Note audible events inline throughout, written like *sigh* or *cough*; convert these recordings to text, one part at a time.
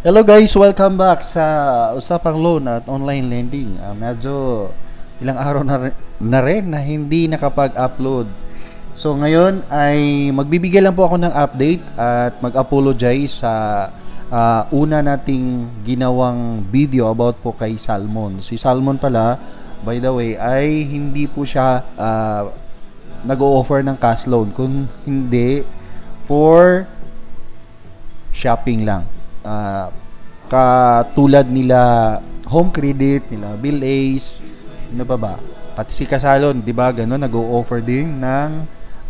Hello guys, welcome back sa Usapang Loan at Online Lending. Ah, medyo ilang araw na, rin- na rin na hindi nakapag-upload. So ngayon ay magbibigay lang po ako ng update at mag-apologize sa ah, una nating ginawang video about po kay Salmon. Si Salmon pala, by the way, ay hindi po siya ah, nag-o-offer ng cash loan. Kung hindi, for shopping lang. Ah, katulad nila home credit, nila bill Ace, ano pa ba? Pati si Kasalon, 'di ba? Ganun nag-o-offer din ng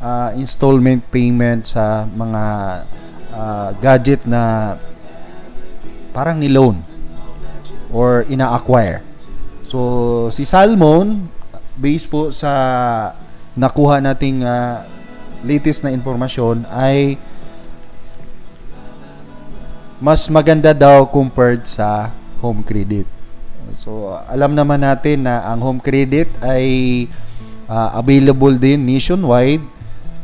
ah, installment payment sa mga ah, gadget na parang ni-loan or ina-acquire. So, si Salmon, based po sa nakuha nating ah, latest na informasyon ay mas maganda daw compared sa home credit. So, alam naman natin na ang home credit ay ah, available din nationwide.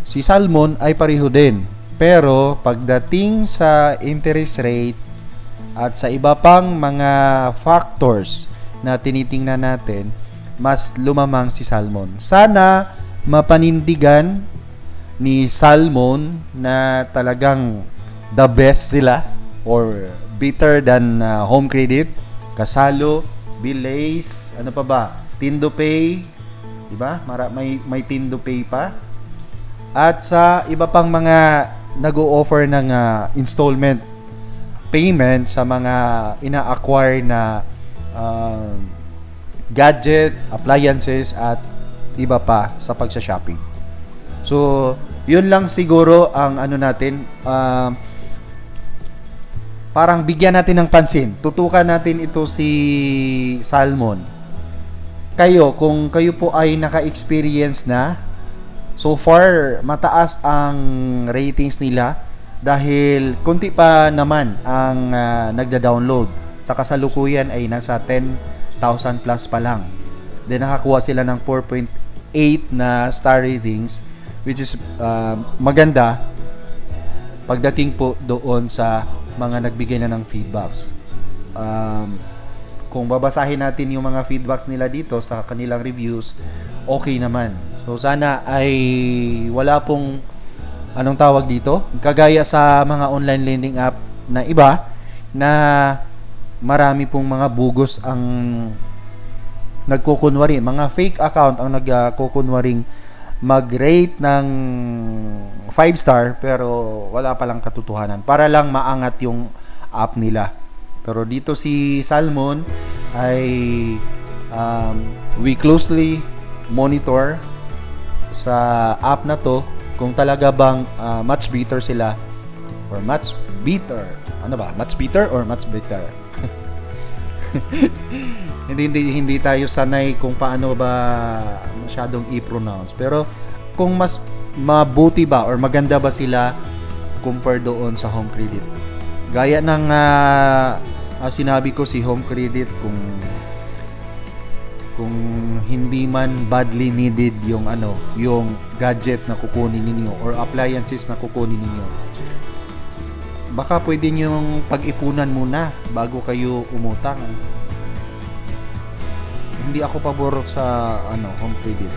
Si Salmon ay pareho din. Pero pagdating sa interest rate at sa iba pang mga factors na tinitingnan natin, mas lumamang si Salmon. Sana mapanindigan ni Salmon na talagang the best sila or better than uh, home credit, kasalo, billets, ano pa ba? Tindo Pay, 'di ba? Mara may may Tindo Pay pa. At sa iba pang mga nag-o-offer ng uh, installment payment sa mga ina-acquire na uh, gadget, appliances at iba pa sa pagsha-shopping. So, yun lang siguro ang ano natin uh, parang bigyan natin ng pansin. Tutukan natin ito si Salmon. Kayo, kung kayo po ay naka-experience na, so far, mataas ang ratings nila dahil kunti pa naman ang ah, nagda-download. Sa kasalukuyan ay nasa 10,000 plus pa lang. Then nakakuha sila ng 4.8 na star ratings which is ah, maganda pagdating po doon sa mga nagbigay na ng feedbacks. Um, kung babasahin natin yung mga feedbacks nila dito sa kanilang reviews, okay naman. So sana ay wala pong anong tawag dito, kagaya sa mga online lending app na iba na marami pong mga bugos ang nagkukunwari, mga fake account ang nagkukunwaring mag-rate ng 5 star pero wala palang katotohanan para lang maangat yung app nila. Pero dito si Salmon ay um, we closely monitor sa app na to kung talaga bang uh, much better sila or much better. Ano ba? Much better or much better? *laughs* *laughs* hindi, hindi hindi tayo sanay kung paano ba masyadong i-pronounce. Pero kung mas mabuti ba or maganda ba sila compare doon sa home credit. Gaya ng ah, sinabi ko si home credit kung kung hindi man badly needed yung ano, yung gadget na kukunin ninyo or appliances na kukunin ninyo. Baka pwede nyo pag-ipunan muna bago kayo umutang hindi ako pabor sa ano home credit.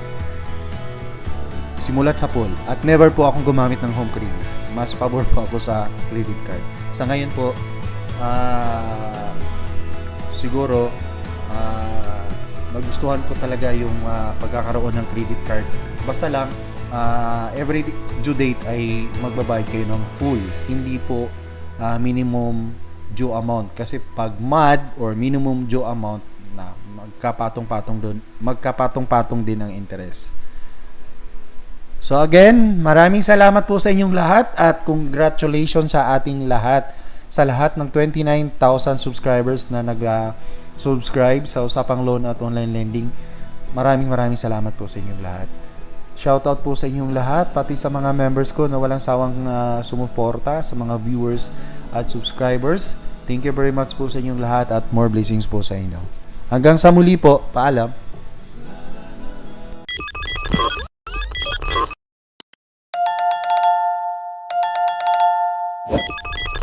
Simulat sa pool at never po akong gumamit ng home credit. Mas pabor po ako sa credit card. Sa ngayon po ah siguro ah nagustuhan ko talaga yung ah, pagkakaroon ng credit card. Basta lang ah, every due date ay magbabayad kayo ng full. Hindi po ah, minimum due amount kasi pag MAD or minimum due amount na magkapatong-patong doon, magkapatong-patong din ang interest. So again, maraming salamat po sa inyong lahat at congratulations sa ating lahat sa lahat ng 29,000 subscribers na nag-subscribe sa Usapang Loan at Online Lending. Maraming maraming salamat po sa inyong lahat. Shoutout po sa inyong lahat, pati sa mga members ko na walang sawang ah, sumuporta, sa mga viewers at subscribers. Thank you very much po sa inyong lahat at more blessings po sa inyo. Hanggang sa muli po, paalam.